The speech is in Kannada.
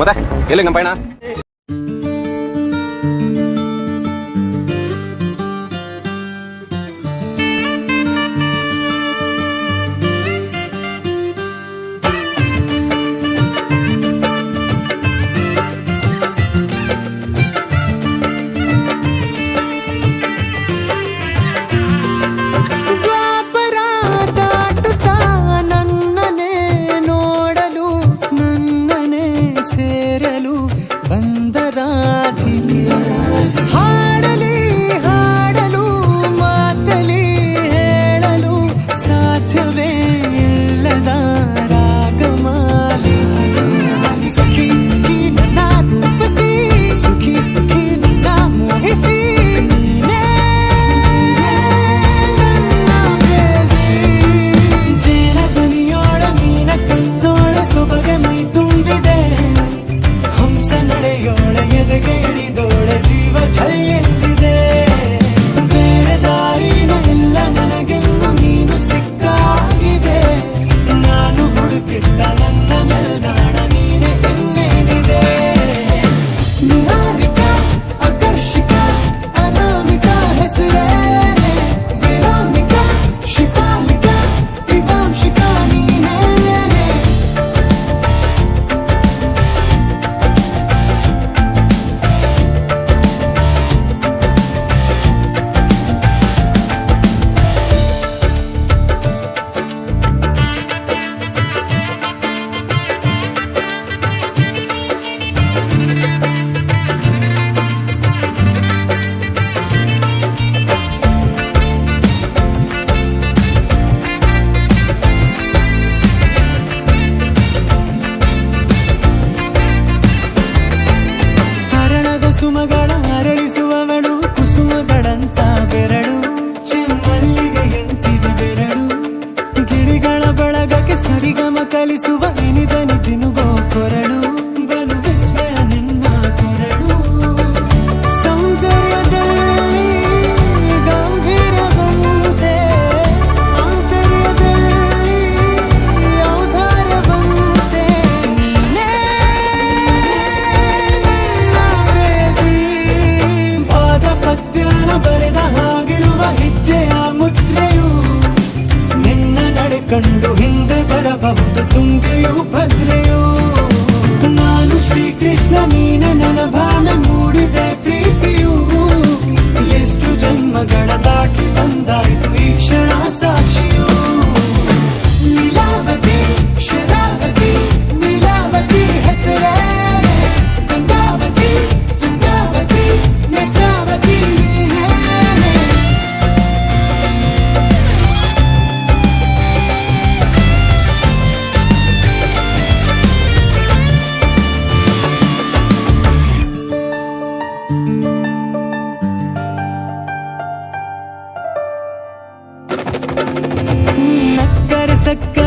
மத இல்லைங்க பையனா. ಚಲಿಸುವ ಇನಿದನು ತಿನುಗೋ ಕೊರಳು. ಬಲು ವಿಸ್ಮಯ ನಿನ್ನ ಕೊರಳು. ಸೌಂದರ್ಯದಲ್ಲಿ ಗಾಂಭೀರ್ಯವಂತೆ ಆಂತರ್ಯದಲ್ಲಿ ಔದಾರ್ಯವಂತೆ ನೀನೇ ಪಾದ ಬರೆದ ಹಾಗಿರುವ ಹೆಜ್ಜೆಯ ಮುದ್ರೆಯು ನಿನ್ನ ನಡೆ ಕಂಡು ಹಿಂದೆ ಬರಬಹುದು. ధనీన నలభానము சக்க